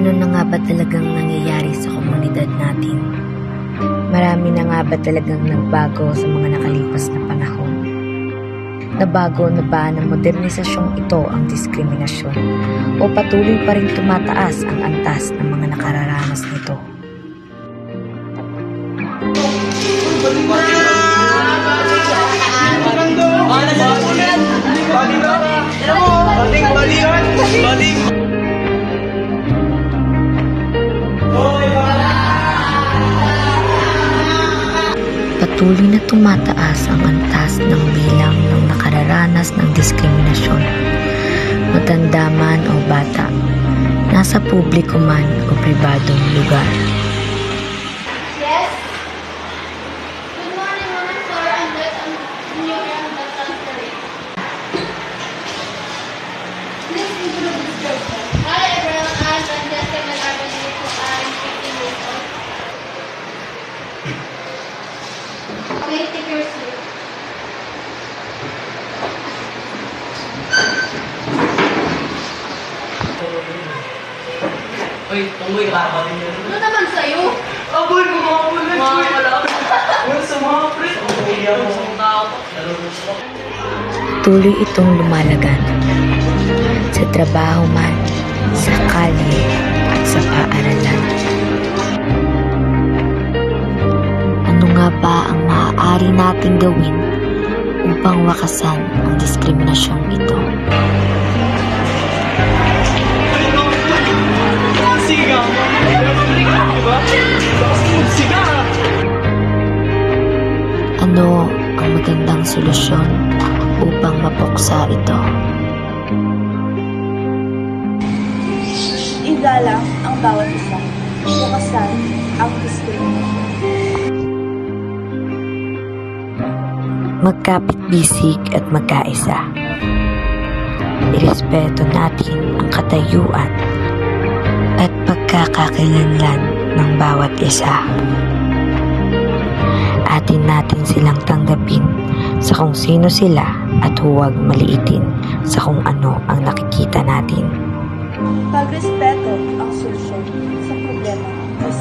Ano na nga ba talagang nangyayari sa komunidad natin? Marami na nga ba talagang nagbago sa mga nakalipas na panahon? Nabago na ba ng modernisasyong ito ang diskriminasyon? O patuloy pa rin tumataas ang antas ng mga nakararanas nito? Patuloy na tumataas ang antas ng bilang ng Matanda man o bata, nasa publiko man o pribadong lugar. Yes. Good morning, Mama Flora, and welcome to New Era Hotel Story. Please introduce yourself. Hi, everyone. I'm Francesca Nagarbanito. I'm 15 years old. Okay, take your. Uy, tunggoy ka ba din yun? Ano naman sa'yo? Aboy, kumakapal na Mga wala. Uy, sa mga pre. Ang kuya mo sa tao. Nalulus ko. Tuloy itong lumalagan. Sa trabaho man, sa kalye at sa paaralan. Ano nga ba ang maaari nating gawin upang wakasan ang diskriminasyong ito? Ano ang magandang solusyon upang mapuksa ito? Igalang ang bawat isa. Bukasan ang diskriminasyon. magkapit-bisig at magkaisa. Irespeto natin ang katayuan at pagkakakilanlan bawat isa. Atin natin silang tanggapin sa kung sino sila at huwag maliitin sa kung ano ang nakikita natin. Pagrespeto ang solusyon sa problema ng